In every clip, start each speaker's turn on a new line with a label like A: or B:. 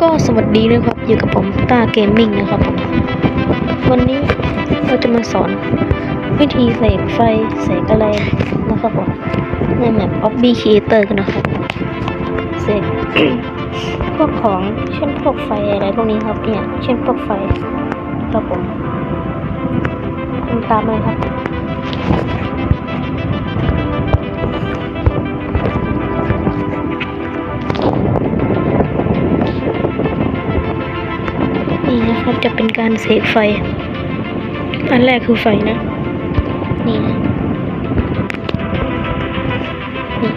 A: ก็สวัสดีนะครับ อยู่กับผมต้าเกมมิ่งนะครับผมวันนี้เราจะมาสอนวิธีเสกไฟเสกอะไรนะครับผมในแมป Obby Creator กันนะครับเสกพวกของเช่นพวกไฟอะไรพวกนี้ครับเนี่ยเช่นพวกไฟครับผมตามเลยครับ นี่นะครับจะเป็นการเสกไฟ อันแรกคือไฟนะ นี่นะนี่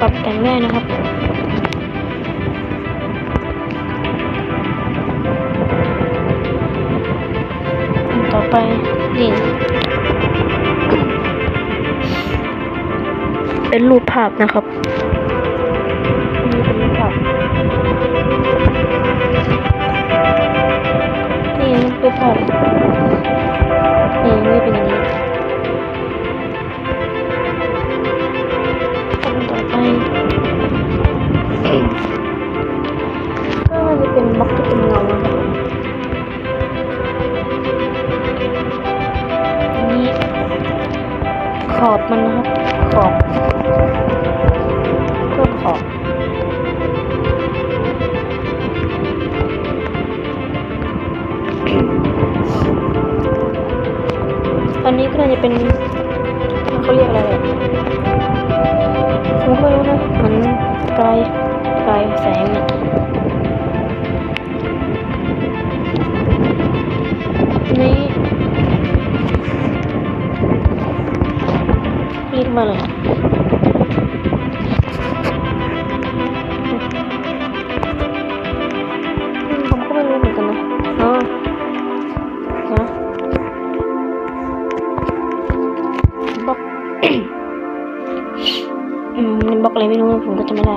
A: ปรับแต่งได้นะครับต่อไปนี่เป็นรูปภาพนะครับ ก็จะเป็นบล็อกที่เป็นเงานะครับอันนี้ขอบมันนะครับ ขอบเพิ่มขอบตอนนี้ก็จะเป็นเขาเรียกอะไร นี่เรียกมาเลยอะอืมผมก็ไม่รู้เหมือนกันนะอ๋อนะบล็อกอืมบล็อกอะไรไม่รู้ผมก็จะไม่ได้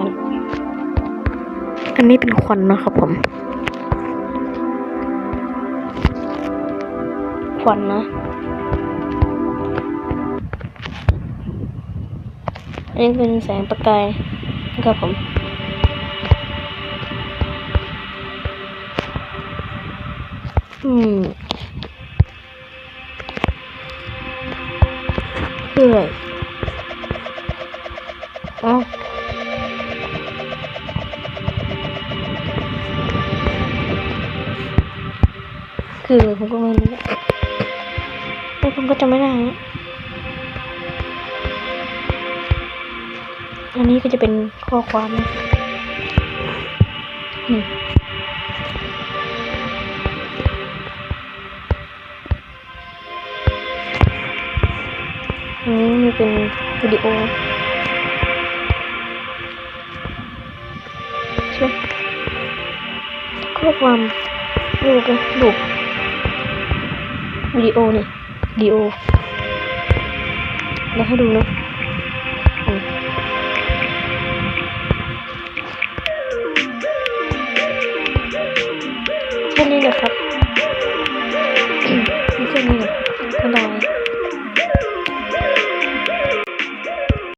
A: อันนี้เป็นควันนะครับผม ควันนะอันนี้เป็นแสงประกายนะครับผมอืมคืออะไรอ๋อคือผมก็ไม่รู้ ผมก็จำไม่ได้นะอันนี้ก็จะเป็นข้อความนะอันนี้มีเป็นวิดีโอใช่ข้อความรูปเลยรูวิดีโอนี่ ดีโอแล้วให้ดูนะอืมแค่นี้แหละครับแค่นี้แหละ